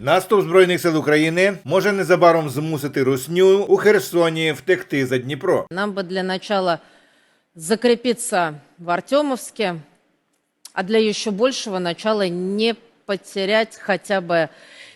Наступ збройних сил України може незабаром змусити русню у Херсоні втекти за Дніпро. Нам би для начала закріпитися в Артемовське, а для ще більшого начала не потерять хоча бы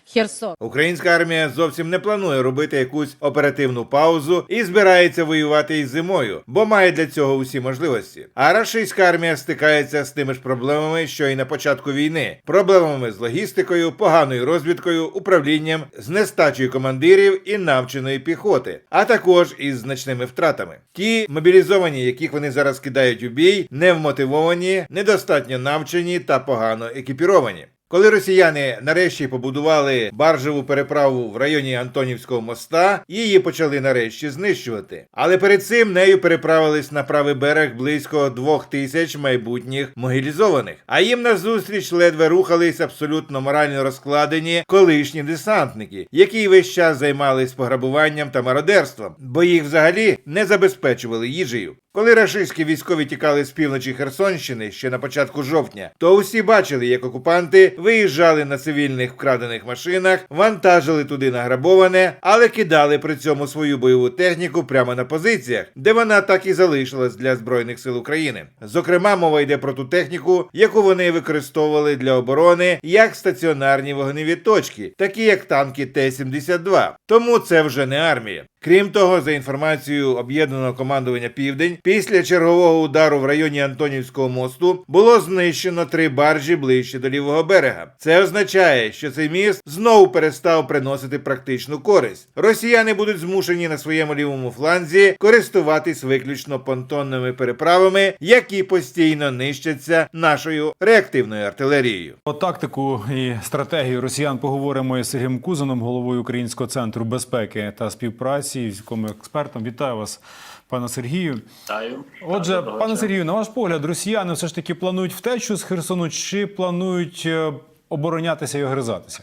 Херсон. Українська армія зовсім не планує робити якусь оперативну паузу і збирається воювати із зимою, бо має для цього усі можливості. А рашистська армія стикається з тими ж проблемами, що і на початку війни: проблемами з логістикою, поганою розвідкою, управлінням, з нестачею командирів і навченої піхоти, а також із значними втратами. Ті мобілізовані, яких вони зараз кидають у бій, невмотивовані, недостатньо навчені та погано екіпіровані. Коли росіяни нарешті побудували баржеву переправу в районі Антонівського моста, її почали нарешті знищувати. Але перед цим нею переправились на правий берег близько двох тисяч майбутніх могилізованих. А їм назустріч ледве рухались абсолютно морально розкладені колишні десантники, які весь час займались пограбуванням та мародерством, бо їх взагалі не забезпечували їжею. Коли рашистські військові тікали з півночі Херсонщини ще на початку жовтня, то усі бачили, як окупанти виїжджали на цивільних вкрадених машинах, вантажили туди награбоване, але кидали при цьому свою бойову техніку прямо на позиціях, де вона так і залишилась для збройних сил України. Зокрема, мова йде про ту техніку, яку вони використовували для оборони як стаціонарні вогневі точки, такі як танки Т-72. Тому це вже не армія. Крім того, за інформацією об'єднаного командування Південь, після чергового удару в районі Антонівського мосту було знищено три баржі ближче до лівого берега. Це означає, що цей міст знову перестав приносити практичну користь. Росіяни будуть змушені на своєму лівому фланзі користуватись виключно понтонними переправами, які постійно нищаться нашою реактивною артилерією. Про тактику і стратегію росіян поговоримо із Сергієм Кузаном, головою Українського центру безпеки та співпраці, військовим експертом. Вітаю вас, пане Сергію. Вітаю. Отже, пане. Сергію, на ваш погляд, росіяни все ж таки планують втечу з Херсону чи планують е, оборонятися і огризатися?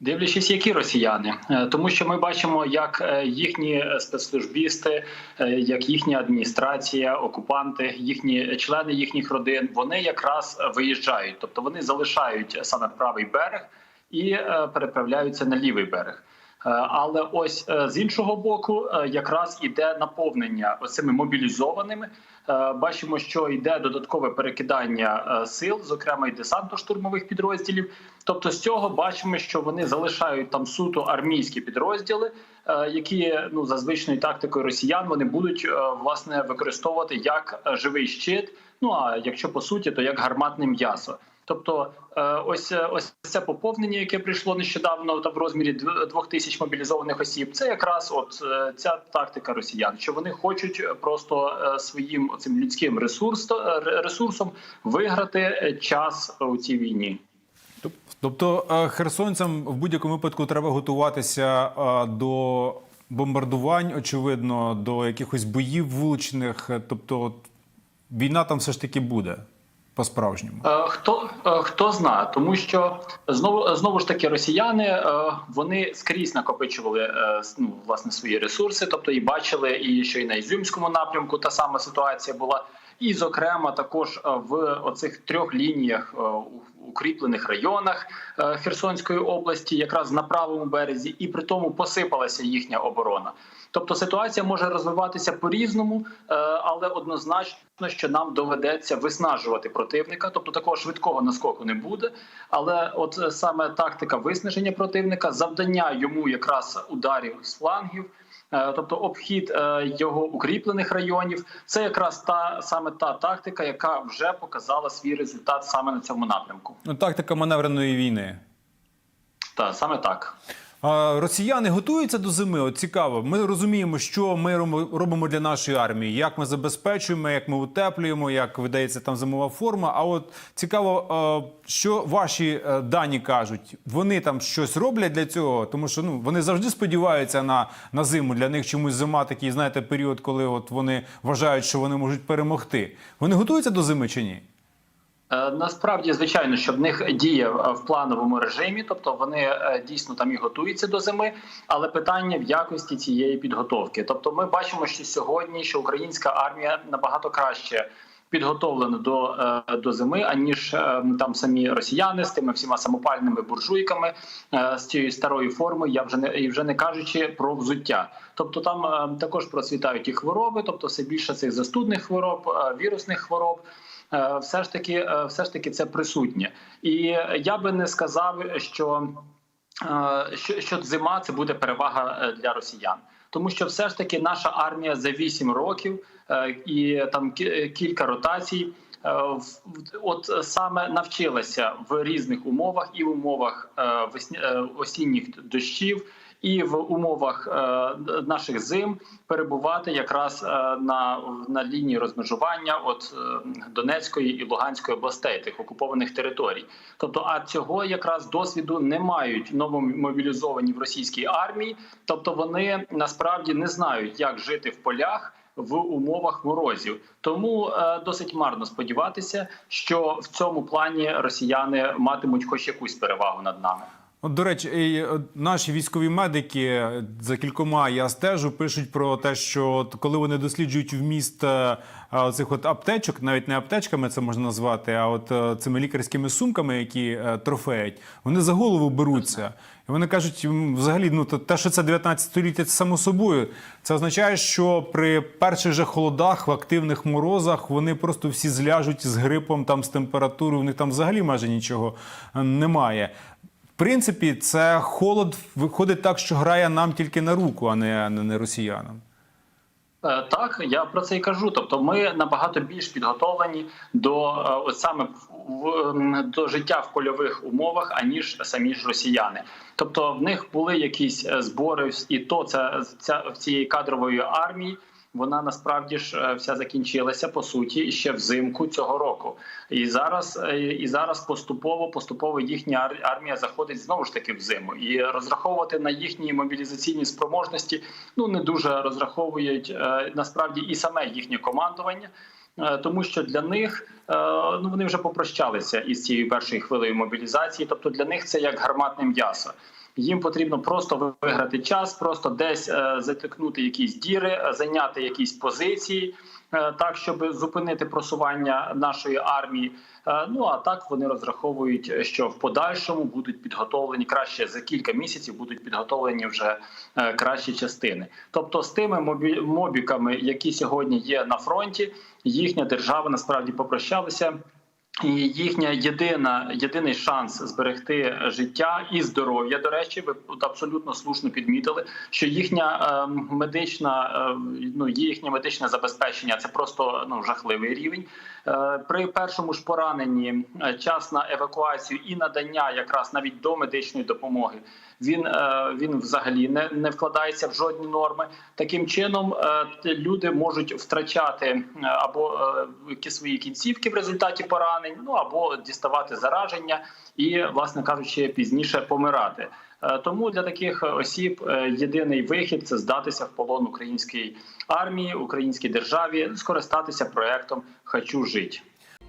Дивлячись, які росіяни, Е, тому що ми бачимо, як е, їхні спецслужбісти, як їхня адміністрація, окупанти, їхні члени їхніх родин, вони якраз виїжджають, тобто вони залишають саме правий берег і переправляються на лівий берег. Е, Але ось е, з іншого боку, е, якраз іде наповнення цими мобілізованими. Бачимо, що йде додаткове перекидання сил, зокрема і десантно-штурмових підрозділів. Тобто, з цього бачимо, що вони залишають там суто армійські підрозділи, які ну за звичною тактикою росіян вони будуть власне використовувати як живий щит. Ну а якщо по суті, то як гарматне м'ясо. Тобто, е, ось е, ось це поповнення, яке прийшло нещодавно, там в розмірі дв- двох тисяч мобілізованих осіб. Це якраз от е, ця тактика росіян, що вони хочуть просто своїм цим людським ресурс, е, ресурсом виграти час у цій війні. Тобто херсонцям в будь-якому випадку треба готуватися до бомбардувань, очевидно, до якихось боїв вуличних. Тобто, війна там все ж таки буде по-справжньому. Е, Хто е, хто знає, тому що знову знову ж таки росіяни е, вони скрізь накопичували ну, власне свої ресурси, тобто і бачили, і що і на Ізюмському напрямку та сама ситуація була. І, зокрема, також в оцих трьох лініях укріплених районах е, Херсонської області, якраз на правому березі, і при тому посипалася їхня оборона. Тобто ситуація може розвиватися по-різному, е, але однозначно, що нам доведеться виснажувати противника, тобто такого швидкого наскоку не буде. Але от е, саме тактика виснаження противника, завдання йому якраз ударів з флангів. Е, Тобто обхід е, його укріплених районів, це якраз та саме та тактика, яка вже показала свій результат саме на цьому напрямку. Ну, Тактика маневреної війни. Та саме так. Росіяни готуються до зими. От цікаво. Ми розуміємо, що ми робимо- для нашої армії, як ми забезпечуємо, як ми утеплюємо, як видається там зимова форма. А от цікаво, що ваші е, дані кажуть, вони там щось роблять для цього, тому що ну вони завжди сподіваються на, на зиму. Для них чомусь зима такий, знаєте, період, коли от вони вважають, що вони можуть перемогти. Вони готуються до зими чи ні? Е, Насправді, звичайно, що в них діє в плановому режимі, тобто вони е, дійсно там і готуються до зими, але питання в якості цієї підготовки. Тобто, ми бачимо, що сьогодні що українська армія набагато краще підготовлено до, е, до зими, аніж там самі росіяни з тими всіма самопальними буржуйками з цією старою формою. Я вже не і вже не кажучи про взуття. Тобто там також процвітають і хвороби, тобто все більше цих застудних хвороб, вірусних хвороб. Е, Все ж таки, е, все ж таки, це присутнє, і я би не сказав, що е, що, що зима це буде перевага для росіян, тому що все ж таки наша армія за 8 років і там кілька ротацій. От саме навчилася в різних умовах, і в умовах осінніх дощів, і в умовах е, наших зим перебувати якраз е, на, на лінії розмежування от е, Донецької і Луганської областей, тих окупованих територій. Тобто, а цього якраз досвіду не мають новомобілізовані в російській армії, тобто вони насправді не знають, як жити в полях. В умовах морозів тому е, досить марно сподіватися, що в цьому плані росіяни матимуть хоч якусь перевагу над нами. От, до речі, е, наші військові медики е, за кількома я стежу, пишуть про те, що от, коли вони досліджують вміст е, а, цих от аптечок, навіть не аптечками це можна назвати, а от е, цими лікарськими сумками, які е, трофеють, вони за голову беруться. І вони кажуть, взагалі, ну те, що це 19 століття, це само собою. Це означає, що при перших же холодах, в активних морозах, вони просто всі зляжуть з грипом, там з температурою, у них там взагалі майже нічого е, немає. Принципі, це холод виходить так, що грає нам тільки на руку, а не, не, росіянам. Е, Так, я про це і кажу. Тобто, ми набагато більш підготовлені до е, саме в- до життя в польових умовах, аніж самі ж росіяни. Тобто, в них були якісь е, збори, і то це ця в цієї кадрової армії. Вона насправді ж е, вся закінчилася по суті ще взимку цього року, і зараз е, і зараз поступово поступово їхня ар- армія заходить знову ж таки в зиму, і розраховувати на їхні мобілізаційні спроможності ну не дуже розраховують е, насправді і саме їхнє командування. Тому що для них ну вони вже попрощалися із цією першою хвилею мобілізації. Тобто для них це як гарматне м'ясо. Їм потрібно просто виграти час, просто десь е, затикнути якісь діри, е, зайняти якісь позиції, е, так щоб зупинити просування нашої армії. Е, Ну а так вони розраховують, що в подальшому будуть підготовлені краще за кілька місяців, будуть підготовлені вже е, кращі частини. Тобто, з тими мобі- мобіками, які сьогодні є на фронті, їхня держава насправді попрощалася. Їхня єдина єдиний шанс зберегти життя і здоров'я. До речі, ви абсолютно слушно підмітили, що їхня е, медична е, ну їхнє медичне забезпечення це просто ну жахливий рівень. Е, при першому ж пораненні е, час на евакуацію і надання якраз навіть до медичної допомоги. Він е, він взагалі не, не вкладається в жодні норми. Таким чином е, люди можуть втрачати е, або свої кінцівки в результаті поранень, ну або діставати зараження і, власне кажучи, пізніше помирати. Тому для таких осіб єдиний вихід це здатися в полон українській армії, українській державі, скористатися проектом Хочу жити.